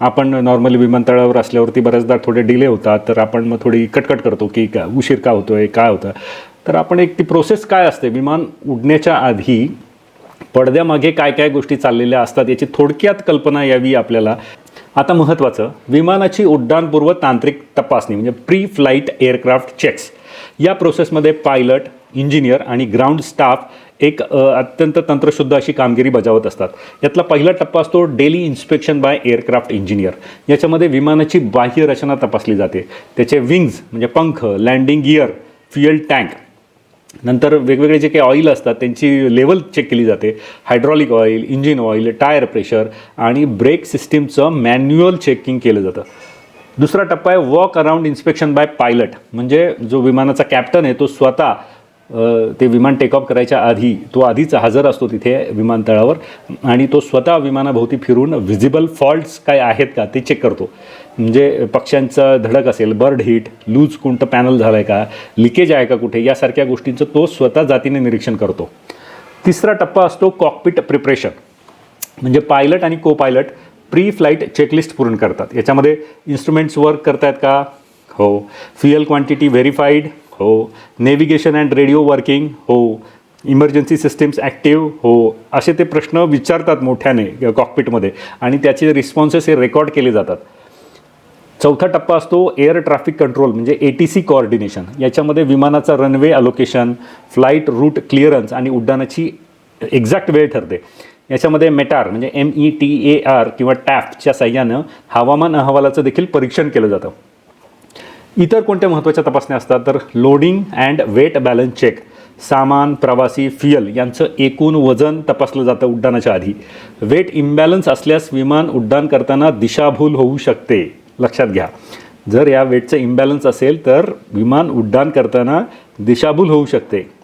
आपण नॉर्मली विमानतळावर असल्यावरती बऱ्याचदा थोडे डिले होतात तर आपण मग थोडी कटकट करतो की का उशीर का होतोय काय होतं? तर आपण एक ती प्रोसेस काय असते? विमान उडण्याच्या आधी पडद्यामागे काय काय गोष्टी चाललेल्या असतात याची थोडक्यात कल्पना यावी आपल्याला. आता महत्त्वाचं विमानाची उड्डाणपूर्व तांत्रिक तपासणी म्हणजे प्री फ्लाईट एअरक्राफ्ट चेक्स या प्रोसेसमध्ये पायलट इंजिनियर आणि ग्राउंड स्टाफ एक अत्यंत तंत्रशुद्ध अशी कामगिरी बजावत असतात. यातला पहिला टप्पा असतो daily inspection by aircraft engineer याच्यामध्ये विमानाची बाह्य रचना तपासली जाते. त्याचे विंग्ज म्हणजे पंख लँडिंग गिअर फ्युएल टँक नंतर वेगवेगळे जे काही ऑइल असतात त्यांची लेवल चेक केली जाते. Hydraulic oil engine oil tyre pressure आणि ब्रेक सिस्टीमचं मॅन्युअल चेकिंग केलं जातं. दुसरा टप्पा आहे walk around inspection by pilot म्हणजे जो विमानाचा कॅप्टन आहे तो स्वतः ते विमान टेक ऑफ करायच्या आधी तो आधीच हजर असतो तिथे विमानतळावर आणि तो स्वतः विमानाभोवती फिरून व्हिजिबल फॉल्ट्स काय आहेत का ते चेक करतो. म्हणजे पक्ष्यांचं धडक असेल बर्ड हिट लूज कोणतं पॅनल झालं आहे का लिकेज आहे का कुठे यासारख्या गोष्टींचं तो स्वतः जातीने निरीक्षण करतो. तिसरा टप्पा असतो कॉकपिट प्रिपरेशन म्हणजे पायलट आणि को पायलट प्री फ्लाईट चेकलिस्ट पूर्ण करतात. याच्यामध्ये इन्स्ट्रुमेंट्स वर्क करतायत का? हो. फ्युएल क्वांटिटी व्हेरीफाईड हो. नेव्हिगेशन अँड रेडिओ वर्किंग हो. इमर्जन्सी सिस्टीम्स ॲक्टिव्ह हो. असे ते प्रश्न विचारतात मोठ्याने कॉकपिटमध्ये आणि त्याचे रिस्पॉन्सेस हे रेकॉर्ड केले जातात. चौथा टप्पा असतो एअर ट्रॅफिक कंट्रोल म्हणजे ए टी सी कोऑर्डिनेशन याच्यामध्ये विमानाचा runway allocation flight route clearance आणि उड्डाणाची एक्झॅक्ट वेळ ठरते. याच्यामध्ये मेटार म्हणजे M E T A R किंवा टॅफच्या साह्यानं हवामान अहवालाचं देखील परीक्षण केलं जातं. इतर कोणत्या महत्त्वाच्या तपासण्या असतात? तर loading and weight balance check सामान प्रवासी फ्युएल यांचं एकूण वजन तपासलं जातं उड्डाणाच्या आधी. वेट इम्बॅलन्स असल्यास विमान उड्डाण करताना दिशाभूल होऊ शकते. लक्षात घ्या. जर या वेटचं इम्बॅलन्स असेल तर विमान उड्डाण करताना दिशाभूल होऊ शकते.